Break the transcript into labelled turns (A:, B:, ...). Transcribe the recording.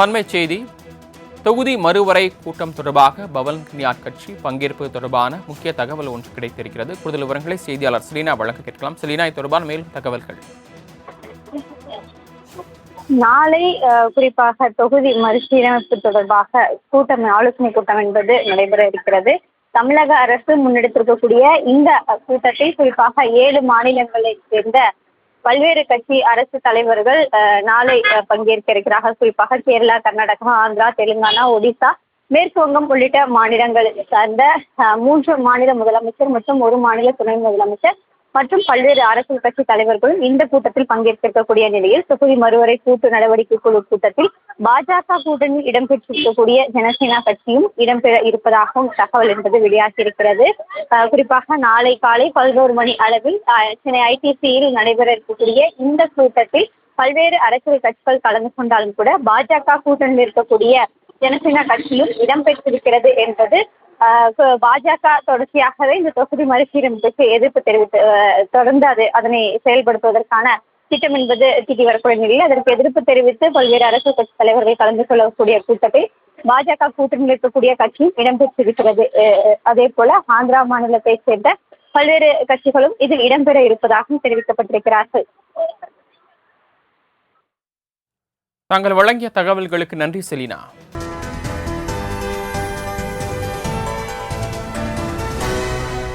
A: அண்மை செய்தி தொகுதி மறுவரை கூட்டம் தொடர்பாக பவன் கன்யாட் கட்சி பங்கேற்பது தொடர்பான முக்கிய தகவல் ஒன்று கிடைத்திருக்கிறது. கூடுதல் விவரங்களை செய்தியாளர் செலீனா வழங்க கேட்கலாம். செலீனா இது தொடர்பான மேலும் தகவல்கள்.
B: நாளை குறிப்பாக தொகுதி மறுசீரமைப்பு தொடர்பாக கூட்டம் ஆலோசனை கூட்டம் என்பது நடைபெற இருக்கிறது. தமிழக அரசு முன்னெடுத்திருக்கக்கூடிய இந்த கூட்டத்தை குறிப்பாக ஏழு மாநிலங்களைச் சேர்ந்த பல்வேறு கட்சி அரசு தலைவர்கள் அஹ், நாளை பங்கேற்க இருக்கிறார்கள். குறிப்பாக கேரளா கர்நாடகா ஆந்திரா தெலுங்கானா ஒடிசா மேற்கு வங்கம் உள்ளிட்ட மாநிலங்களை சார்ந்த மூன்று மாநில முதலமைச்சர் மற்றும் ஒரு மாநில துணை முதலமைச்சர் மற்றும் பல்வேறு அரசியல் கட்சி தலைவர்களும் இந்த கூட்டத்தில் பங்கேற்றிருக்கக்கூடிய நிலையில் தொகுதி மறுவரை கூட்டு நடவடிக்கை குழு கூட்டத்தில் பாஜக கூட்டணியில் இடம்பெற்றிருக்கக்கூடிய ஜனசேனா கட்சியும் இடம்பெற இருப்பதாகவும் தகவல் என்பது வெளியாகியிருக்கிறது. அஹ் குறிப்பாக நாளை காலை பதினோரு மணி அளவில் அஹ், சென்னை ஐடிசியில் நடைபெற இருக்கக்கூடிய இந்த கூட்டத்தில் பல்வேறு அரசியல் கட்சிகள் கலந்து கொண்டாலும் கூட பாஜக கூட்டணியில் இருக்கக்கூடிய ஜனசேனா கட்சியும் இடம்பெற்றிருக்கிறது என்பது பாஜக தொடர்ச்சியாகவே இந்த தொகுதி மறுசீரமைப்புக்கு எதிர்ப்பு தெரிவித்து தொடர்ந்து அது அதனை செயல்படுத்துவதற்கான திட்டம் என்பது திட்டி வரக்கூடிய நிலையில் அதற்கு எதிர்ப்பு தெரிவித்து பல்வேறு அரசியல் கட்சி தலைவர்கள் கலந்து கொள்ளக்கூடிய கூட்டத்தில் பாஜக கூட்டணியில் இருக்கக்கூடிய கட்சியும் இடம்பெற்றிருக்கிறது அதே போல ஆந்திரா மாநிலத்தை சேர்ந்த பல்வேறு கட்சிகளும் இதில் இடம்பெற இருப்பதாகவும் தெரிவிக்கப்பட்டிருக்கிறார்கள்.
A: தாங்கள் வழங்கிய தகவல்களுக்கு நன்றி செலினா.